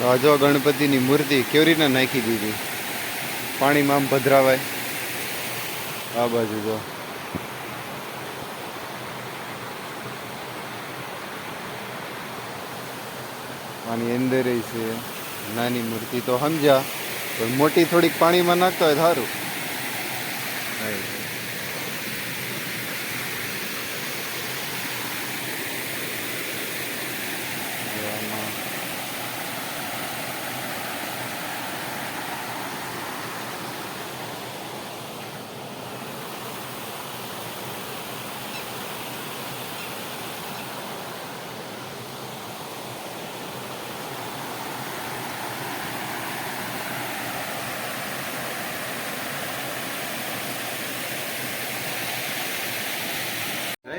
જો ગણપતિની મૂર્તિ કેવી રીતે નાખી દીધી? પાણીમાં આમ ભદ્રાવાય આ બાજુ જો. આની અંદર છે, નાની મૂર્તિ. તો સમજ્યા, પણ મોટી થોડીક પાણીમાં નાખતો હોય સારું આમાં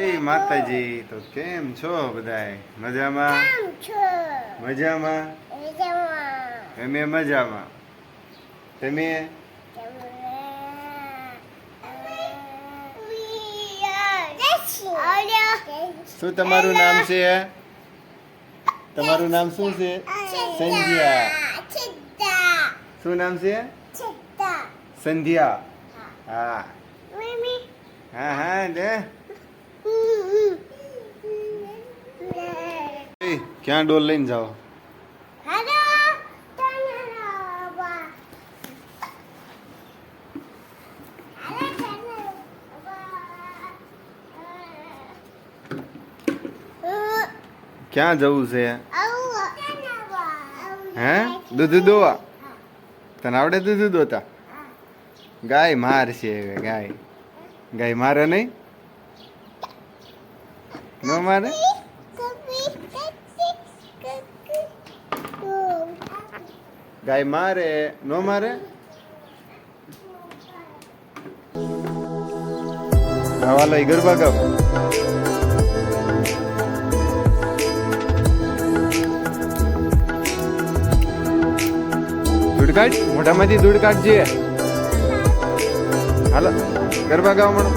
જય માતાજી તો કેમ છો બધાય? મજામાં? મજામાં? અમે મજામાં. તમે શું તમારું નામ છે? તમારું નામ શું છે? સંધ્યા. શું નામ છે? સંધ્યા. હા. હા. હા દે ક્યાં ડોલ લઈને જાઓ? ક્યાં જવું છે? હે? દૂધ દોવા? તને આવડે દૂધ દોતા? ગાય માર છે ગાય. ગાય મારે નહીં? ન મારે? ગાય મારે, નો મારે? હવાલો ઈ ગરબા ગાવ. ધૂળ કાઢ, મોઢામાંથી ધૂળ કાઢજે. હાલો, ગરબા ગાવ મળો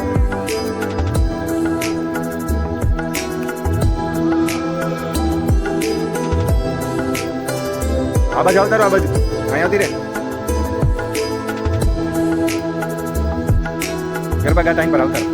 આ બાજુ આવતા રહો, આ બાજુ અહીંયા આવતી રે ગરબા ગા ટાઈમ પર આવતા રહો.